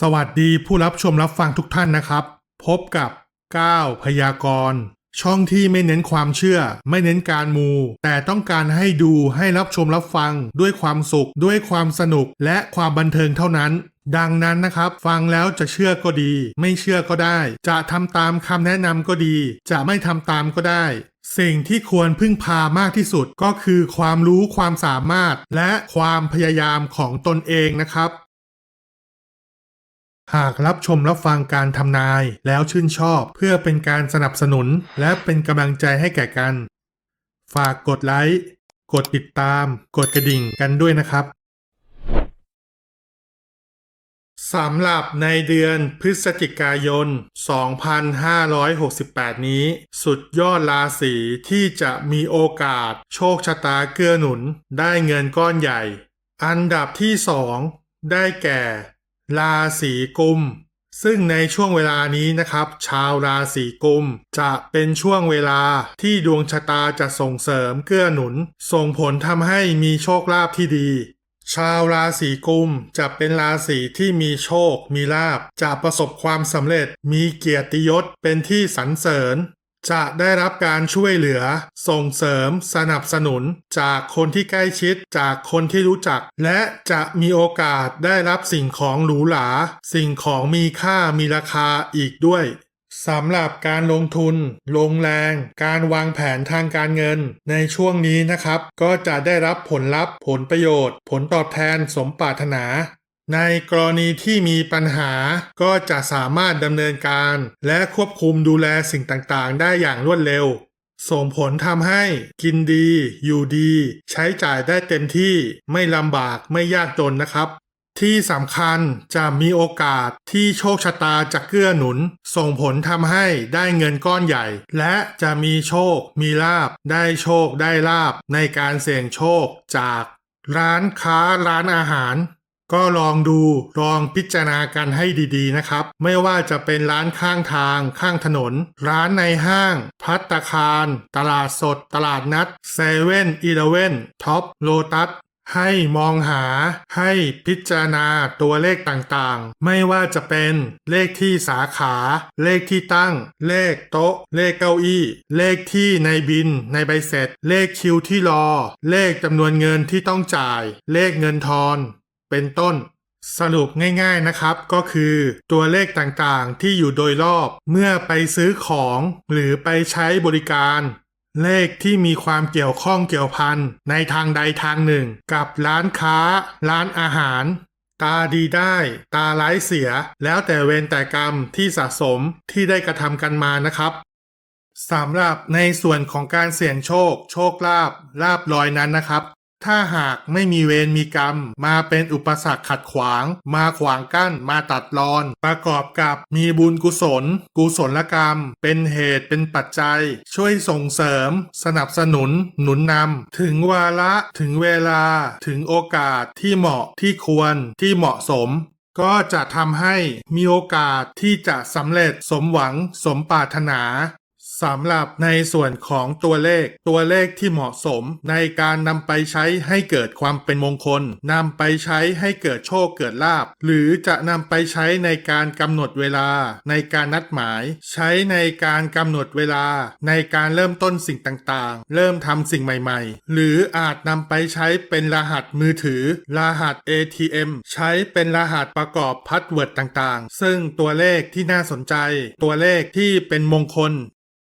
สวัสดีผู้รับชมรับฟังทุกท่านนะครับ พบกับก้าวพยากรณ์ ช่องที่ไม่เน้นความเชื่อ ไม่เน้นการมู แต่ต้องการให้ดูให้รับชมรับฟัง ด้วยความสุข ด้วยความสนุกและความบันเทิงเท่านั้น ดังนั้นนะครับ ฟังแล้วจะเชื่อก็ดี ไม่เชื่อก็ได้ จะทำตามคำแนะนำก็ดี จะไม่ทำตามก็ได้ สิ่งที่ควรพึ่งพามากที่สุดก็คือความรู้ความสามารถ และความพยายามของตนเองนะครับ หากรับชมรับฟังการทำนายแล้วชื่นชอบ เพื่อเป็นการสนับสนุน และเป็นกำลังใจให้แก่กัน ฝากกดไลค์ กดติดตาม กดกระดิ่งกันด้วยนะครับสำหรับในเดือนพฤศจิกายน 2568 นี้ สุดยอดราศีที่จะมีโอกาสโชคชะตาเกื้อหนุนได้เงินก้อนใหญ่ อันดับที่สองได้แก่ ราศีกุม ซึ่งในช่วงเวลานี้นะครับ ชาวราศีกุม จะเป็นช่วงเวลาที่ดวงชะตาจะส่งเสริมเกื้อหนุน ส่งผลทำให้มีโชคลาภที่ดี ชาวราศีกุมจะเป็นราศีที่มีโชค มีลาภจะประสบความสำเร็จ มีเกียรติยศเป็นที่สรรเสริญ จะได้รับการช่วยเหลือ ส่งเสริม สนับสนุน จากคนที่ใกล้ชิด จากคนที่รู้จัก และจะมีโอกาสได้รับสิ่งของหรูหรา สิ่งของมีค่ามีราคาอีกด้วยสำหรับการลงทุน ลงแรง การวางแผนทางการเงิน ในช่วงนี้นะครับ ก็จะได้รับผลลัพธ์ ผลประโยชน์ ผลตอบแทนสมปรารถนา ในกรณีที่มีปัญหาก็จะสามารถดำเนินการ และควบคุมดูแลสิ่งต่างๆ ได้อย่างรวดเร็ว ส่งผลทำให้กินดี อยู่ดี ใช้จ่ายได้เต็มที่ไม่ลำบากไม่ยากจนนะครับ ที่สำคัญจะมีโอกาสที่โชคชะตาจะเกื้อหนุน ส่งผลทำให้ได้เงินก้อนใหญ่ และจะมีโชค มีลาบ ได้โชคได้ลาบในการเสี่ยงโชคจาก ร้านค้าร้านอาหาร ก็ลองดูลองพิจารณากันให้ดีๆนะครับ ไม่ว่าจะเป็นร้านข้างทาง ข้างถนน ร้านในห้าง พัตตาคาร ตลาดสด ตลาดนัดเซเว่นอีเลเว่นท็อปโลตัสให้มองหาให้พิจารณาตัวเลขต่างๆ ไม่ว่าจะเป็นเลขที่สาขา เลขที่ตั้ง เลขโต๊ะ เลขเก้าอี้ เลขที่ในบิน ในใบเสร็จ เลขคิวที่รอ เลขจำนวนเงินที่ต้องจ่าย เลขเงินทอน เป็นต้น สรุปง่ายๆนะครับ ก็คือตัวเลขต่างๆที่อยู่โดยรอบเมื่อไปซื้อของ หรือไปใช้บริการ เลขที่มีความเกี่ยวข้องเกี่ยวพันในทางใดทางหนึ่ง กับร้านค้า ร้านอาหาร ตาดีได้ ตาร้ายเสีย แล้วแต่เวรแต่กรรมที่สะสมที่ได้กระทำกันมานะครับสำหรับในส่วนของการเสี่ยงโชค โชคลาภลาบลอยนั้นนะครับ ถ้าหากไม่มีเวรมีกรรม มาเป็นอุปสรรคขัดขวาง มาขวางกั้น มาตัดรอน ประกอบกับมีบุญกุศล กุศลกรรม เป็นเหตุเป็นปัจจัย ช่วยส่งเสริม สนับสนุน หนุนนำ ถึงวาระ ถึงเวลา ถึงโอกาสที่เหมาะที่ควรที่เหมาะสม ก็จะทำให้มีโอกาสที่จะสำเร็จสมหวังสมปรารถนา สำหรับในส่วนของตัวเลข ตัวเลขที่เหมาะสม ในการนำไปใช้ให้เกิดความเป็นมงคลนำไปใช้ให้เกิดโชคเกิดลาบหรือจะนำไปใช้ในการกำหนดเวลา ในการนัดหมาย ใช้ในการกำหนดเวลา ในการเริ่มต้นสิ่งต่างๆ เริ่มทำสิ่งใหม่ๆ หรืออาจนำไปใช้เป็นรหัสมือถือ รหัส ATM ใช้เป็นรหัสประกอบพาสเวิร์ดต่างๆ ซึ่งตัวเลขที่น่าสนใจ ตัวเลขที่เป็นมงคล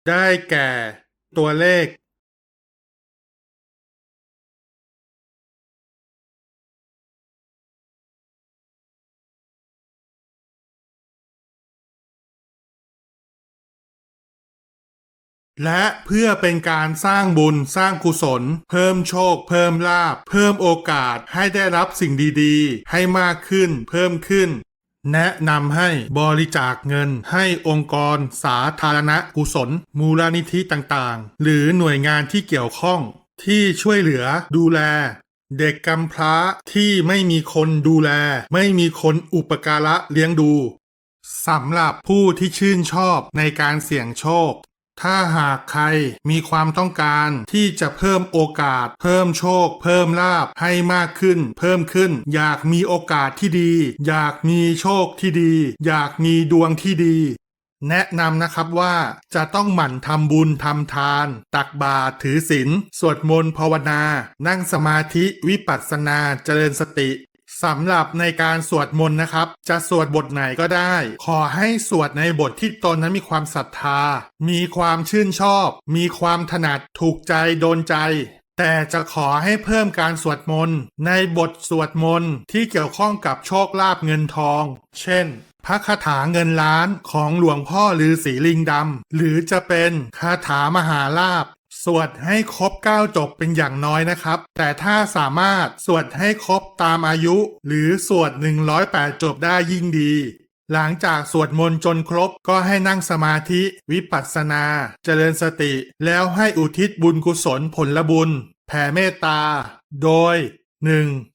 ได้แก่ตัวเลขและเพื่อเป็นการสร้างบุญสร้างกุศล เพิ่มโชค เพิ่มลาภเพิ่มโอกาสให้ได้รับสิ่งดีๆ ให้มากขึ้น เพิ่มขึ้น แนะนำให้บริจาคเงินให้องค์กร สาธารณกุศล มูลนิธิต่างๆ หรือหน่วยงานที่เกี่ยวข้อง ที่ช่วยเหลือดูแล เด็กกำพร้าที่ไม่มีคนดูแล ไม่มีคนอุปการะเลี้ยงดูสำหรับผู้ที่ชื่นชอบในการเสี่ยงโชค ถ้าหากใครมีความต้องการที่จะเพิ่มโอกาส เพิ่มโชค เพิ่มลาบให้มากขึ้น เพิ่มขึ้น อยากมีโอกาสที่ดี อยากมีโชคที่ดี อยากมีดวงที่ดี แนะนำนะครับว่าจะต้องหมั่นทำบุญทำทาน ตักบาตรถือศีลสวดมนต์ภาวนา นั่งสมาธิวิปัสสนาเจริญสติ สำหรับในการสวดมนต์นะครับ จะสวดบทไหนก็ได้ ขอให้สวดในบทที่ตนนั้นมีความศรัทธา มีความชื่นชอบ มีความถนัดถูกใจโดนใจ แต่จะขอให้เพิ่มการสวดมนต์ในบทสวดมนต์ที่เกี่ยวข้องกับโชคลาภเงินทอง เช่นพระคาถาเงินล้านของหลวงพ่อฤาษีลิงดำหรือจะเป็นคาถามหาลาภ สวดให้ครบ 9 จบเป็นอย่างน้อยนะครับ แต่ถ้าสามารถสวดให้ครบตามอายุ หรือสวด 108 จบได้ยิ่งดี หลังจากสวดมนต์จนครบก็ให้นั่งสมาธิ วิปัสสนา เจริญสติ แล้วให้อุทิศบุญกุศลผลบุญ แผ่เมตตา โดย 1.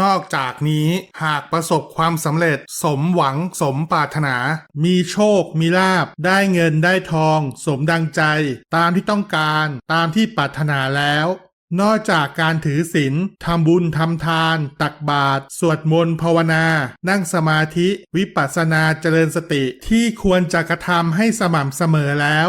นอกจากนี้หากประสบความสำเร็จ สมหวังสมปรารถนา มีโชคมีลาบ ได้เงินได้ทอง สมดังใจ ตามที่ต้องการตามที่ปรารถนาแล้ว นอกจากการถือศีลทำบุญทำทาน ตักบาตรสวดมนต์ภาวนา นั่งสมาธิ วิปัสสนาเจริญสติที่ควรจะกระทำให้สม่ำเสมอแล้ว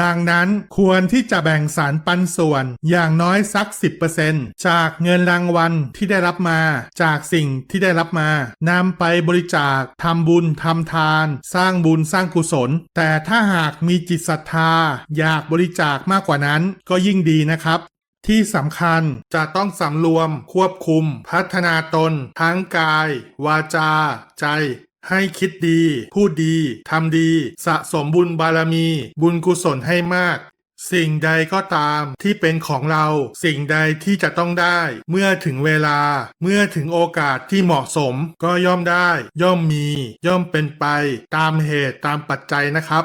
ดังนั้นควรที่จะแบ่งสารปันส่วนอย่างน้อยสัก 10%จากเงินรางวัลที่ได้รับมา จากสิ่งที่ได้รับมานำไปบริจาคทำบุญทำทาน สร้างบุญสร้างกุศล แต่ถ้าหากมีจิตศรัทธา อยากบริจาคมากกว่านั้นก็ยิ่งดีนะครับที่สำคัญจะต้องสำรวมควบคุม พัฒนาตน ทั้งกาย วาจา ใจ ให้คิดดี พูดดี ทำดี สะสมบุญบารมี บุญกุศลให้มาก สิ่งใดก็ตามที่เป็นของเรา สิ่งใดที่จะต้องได้ เมื่อถึงเวลา เมื่อถึงโอกาสที่เหมาะสม ก็ย่อมได้ ย่อมมี ย่อมเป็นไป ตามเหตุตามปัจจัยนะครับ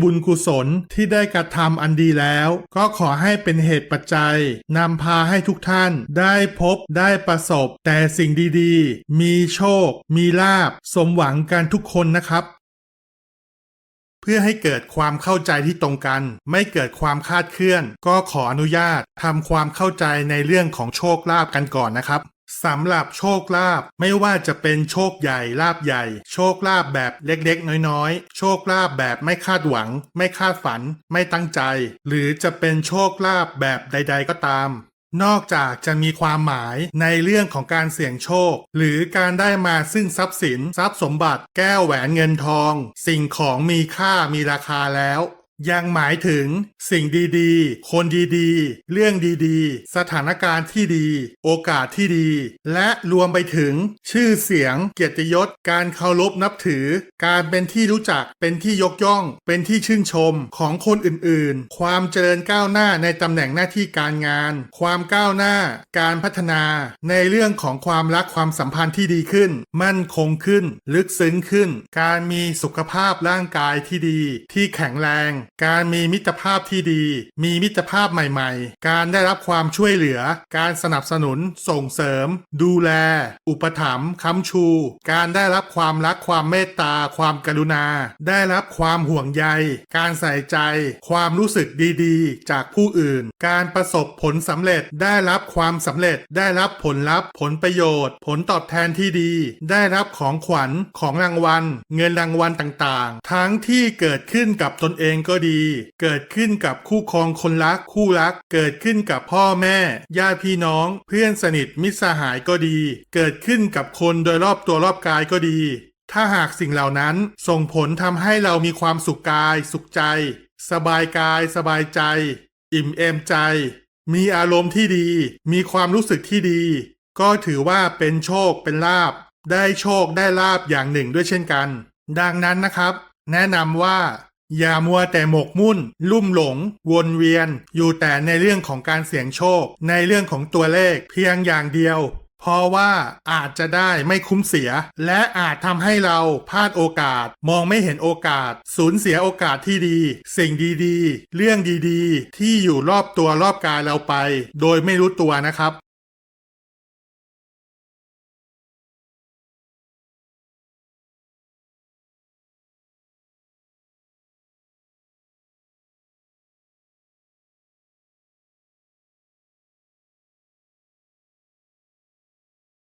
บุญกุศลที่ได้กระทำอันดีแล้ว ก็ขอให้เป็นเหตุปัจจัยนำพาให้ทุกท่านได้พบได้ประสบ แต่สิ่งดีๆ มีโชค มีลาบ สมหวังกันทุกคนนะครับเพื่อให้เกิดความเข้าใจที่ตรงกัน ไม่เกิดความคาดเคลื่อน ก็ขออนุญาตทำความเข้าใจในเรื่องของโชคลาภกันก่อนนะครับ สำหรับโชคลาภไม่ว่าจะเป็นโชคใหญ่ลาบใหญ่ โชคลาภแบบเล็กๆ น้อยๆ โชคลาภแบบไม่คาดหวัง ไม่คาดฝัน ไม่ตั้งใจ หรือจะเป็นโชคลาภแบบใด ๆ ก็ตาม นอกจากจะมีความหมายในเรื่องของการเสี่ยงโชค หรือการได้มาซึ่งทรัพย์สิน ทรัพย์สมบัติ แก้วแหวนเงินทอง สิ่งของมีค่ามีราคาแล้ว ยังหมายถึงสิ่งดีๆ คนดีๆ เรื่องดีๆ สถานการณ์ที่ดี โอกาสที่ดี และรวมไปถึง ชื่อเสียง เกียรติยศ การเคารพนับถือ การเป็นที่รู้จัก เป็นที่ยกย่อง เป็นที่ชื่นชมของคนอื่นๆ ความเจริญก้าวหน้าในตำแหน่งหน้าที่การงาน ความก้าวหน้า การพัฒนาในเรื่องของความรักความสัมพันธ์ที่ดีขึ้น มั่นคงขึ้น ลึกซึ้งขึ้น การมีสุขภาพร่างกายที่ดี ที่แข็งแรง การมีมิตรภาพที่ดี มีมิตรภาพใหม่ๆ การได้รับความช่วยเหลือ การสนับสนุน ส่งเสริม ดูแล อุปถัมภ์ค้ำชู การได้รับความรักความเมตตา ความกรุณา ได้รับความห่วงใย การใส่ใจ ความรู้สึกดีๆ จากผู้อื่น การประสบผลสำเร็จ ได้รับความสำเร็จ ได้รับผลลัพธ์ ผลประโยชน์ ผลตอบแทนที่ดี ได้รับของขวัญ ของรางวัล เงินรางวัลต่างๆ ทั้งที่เกิดขึ้นกับตนเองก็ดีเกิดขึ้นกับคู่ครองคนรักคู่รัก เกิดขึ้นกับพ่อแม่ ญาติพี่น้อง เพื่อนสนิทมิตรสหายก็ดี เกิดขึ้นกับคนโดยรอบตัวรอบกายก็ดี ถ้าหากสิ่งเหล่านั้นส่งผลทำให้เรามีความสุขกาย สุขใจ สบายกายสบายใจ อิ่มเอมใจ มีอารมณ์ที่ดี มีความรู้สึกที่ดี ก็ถือว่าเป็นโชคเป็นลาบได้โชคได้ลาบอย่างหนึ่งด้วยเช่นกัน ดังนั้นนะครับ แนะนำว่า อย่ามัวแต่หมกมุ่น ลุ่มหลง วนเวียน อยู่แต่ในเรื่องของการเสี่ยงโชค ในเรื่องของตัวเลขเพียงอย่างเดียว เพราะว่าอาจจะได้ไม่คุ้มเสีย และอาจทำให้เราพลาดโอกาส มองไม่เห็นโอกาส สูญเสียโอกาสที่ดี สิ่งดีๆ เรื่องดีๆ ที่อยู่รอบตัวรอบกายเราไป โดยไม่รู้ตัวนะครับ